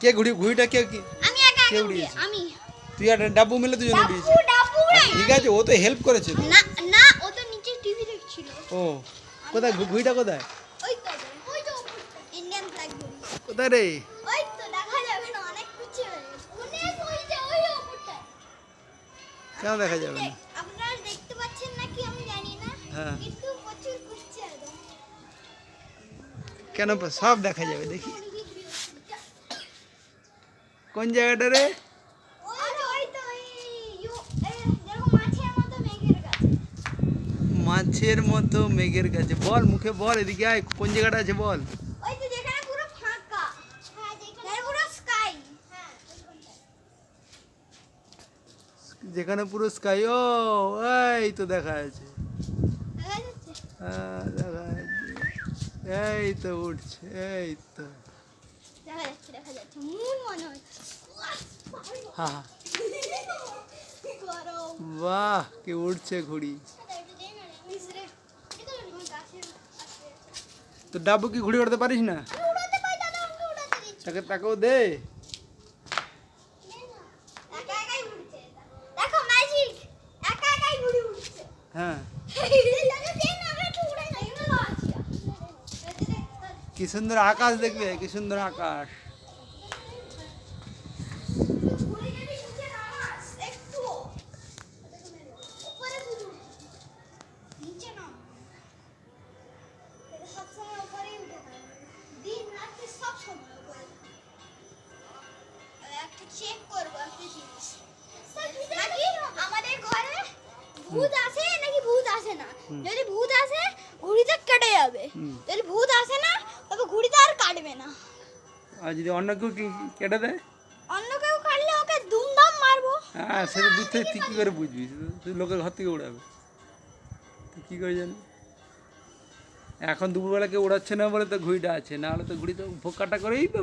কে ঘুড়ি ঘুড়িটা কে কি আমি একা কে উড়িয়েছে? আমি। তুই আর ডাব্বু মিলে দুজন ডাব্বু উড়িয়েছিস। ডাব্বু উড়াই। ঠিক আছে ও তো হেল্প করেছে। না না ও তো নিচে টিভি দেখছিল। ও কোথায়? ঘুড়িটা কোথায়? ওই তো ওই তো ইন্ডিয়ান ফ্ল্যাগ কোথায় রে? ওই তো দেখা যাবে না অনেক কিছু অনেক ওই যে ওই ওপরটা। কেন দেখা যাবে না? আপনারা দেখতে পাচ্ছেন নাকি আমি জানি না হ্যাঁ। কিন্তু প্রচুর একদম। কেন সব দেখা যাবে দেখি। কোন জায়গাটা রে? মাছের মতো মেঘের কাছে মাছের মতো মেঘের কাছে বল মুখে বল এদিকে আয় কোন জায়গাটা আছে বল? যেখানে পুরো ফাঁকা। হ্যাঁ যেখানে পুরো স্কাই হ্যাঁ যেখানে পুরো স্কাই ও এই তো দেখা যাচ্ছে। দেখা যাচ্ছে? হ্যাঁ, দেখা যাচ্ছে। এই তো উঠছে এই তো। দেখা যাচ্ছে দেখা যাচ্ছে। মুন মনে হচ্ছে। বাহ কি উঠছে ঘুড়ি। তো ডাবু কি ঘুড়ি উড়তে পারিস না? তাকে তাকেও দে। একা কি সুন্দর আকাশ দেখবে কি সুন্দর আকাশ চেক করবো একটা জিনিস নাকি আমাদের ঘরে ভূত আসে নাকি ভূত আসে না যদি ভূত আসে ঘুড়িতে কেটে যাবে আর যদি অন্য কেউ কেটে দেয়? অন্য কেউ কাটলে ওকে দুমদাম মারবো। হ্যাঁ সেটা দূর থেকে তুই কী করে বুঝবি? তুই লোকের ঘর থেকে উড়াবে। তুই কী করে জানি এখন দুপুরবেলা কেউ উড়াচ্ছে না বলে তো ঘুড়িটা আছে না হলে তো ঘুড়ি তো ভোগ কাটা করেই তো।